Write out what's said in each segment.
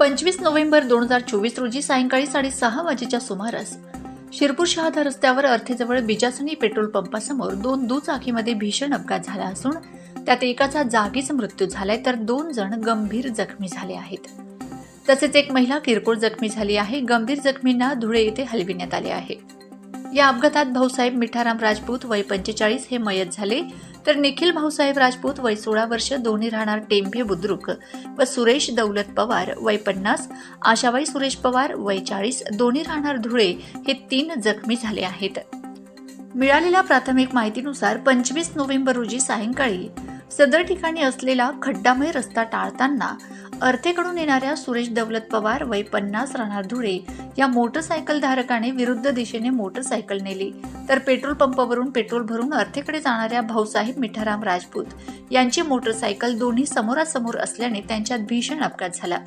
पंचवीस नोव्हेंबर दोन हजार चोवीस रोजी सायंकाळी साडेसहा वाजेच्या सुमारास शिरपूर शहादा रस्त्यावर अर्थेजवळ बिजासनी पेट्रोल पंपासमोर दोन दुचाकीमध्ये भीषण अपघात झाला असून त्यात एकाचा जागीच मृत्यू झालाय तर दोन जण गंभीर जखमी झाले आहेत. तसेच एक महिला किरकोळ जखमी झाली आहे. गंभीर जखमींना धुळे येथे हलविण्यात आले आहे. या अपघातात भाऊसाहेब मिठाराम राजपूत वय पंचेचाळीस हे मयत झाले. तर निखिल भाऊसाहेब राजपूत वय सोळा वर्ष दोन्ही राहणार टेंभे बुद्रुक व सुरेश दौलत पवार वय पन्नास आशाबाई सुरेश पवार वय चाळीस दोन्ही राहणार धुळे हे तीन जखमी झाले आहेत. मिळालेल्या प्राथमिक माहितीनुसार पंचवीस नोव्हेंबर रोजी सायंकाळी सदर ठिकाणी असलेला खड्डामय रस्ता टाळताना अर्थेकडून येणाऱ्या सुरेश दौलत पवार वय पन्नास राहणार धुळे या मोटरसायकल धारकाने विरुद्ध दिशेने मोटरसायकल नेली. तर पेट्रोल पंपावरून पेट्रोल भरून अर्थेकडे जाणाऱ्या भाऊसाहेब मिठाराम राजपूत यांची मोटरसायकल दोन्ही समोरासमोर असल्याने त्यांच्यात भीषण अपघात झाला.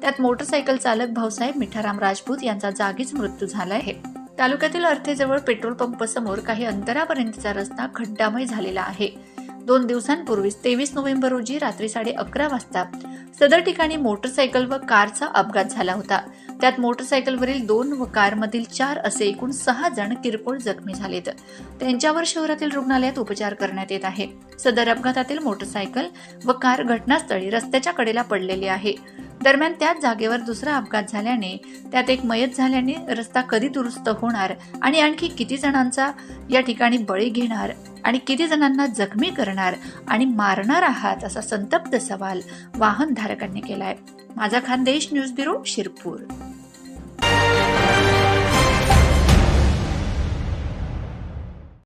त्यात मोटरसायकल चालक भाऊसाहेब मिठाराम राजपूत यांचा जागीच मृत्यू झाला आहे तालुक्यातील अर्थेजवळ पेट्रोल पंप समोर काही अंतरापर्यंतचा रस्ता खड्डामय झालेला आहे. दोन दिवसांपूर्वीच तेवीस नोव्हेंबर रोजी रात्री साडे अकरा वाजता सदर ठिकाणी मोटरसायकल व कारचा अपघात झाला होता. त्यात मोटरसायकलवरील दोन व कारमधील चार असे एकूण सहा जण किरकोळ जखमी झालेत. त्यांच्यावर शहरातील रुग्णालयात उपचार करण्यात येत आहे. सदर अपघातातील मोटरसायकल व कार घटनास्थळी रस्त्याच्या कडेला पडलेली आहे. दरम्यान त्याच जागेवर दुसरा अपघात झाल्याने त्यात एक मयत झाल्याने रस्ता कधी दुरुस्त होणार आणि आणखी किती जणांचा या ठिकाणी बळी घेणार आणि किती जणांना जखमी करणार आणि मारणार आहात असा संतप्त सवाल वाहनधारकांनी केलाय. माझा खानदेश न्यूज ब्युरो शिरपूर.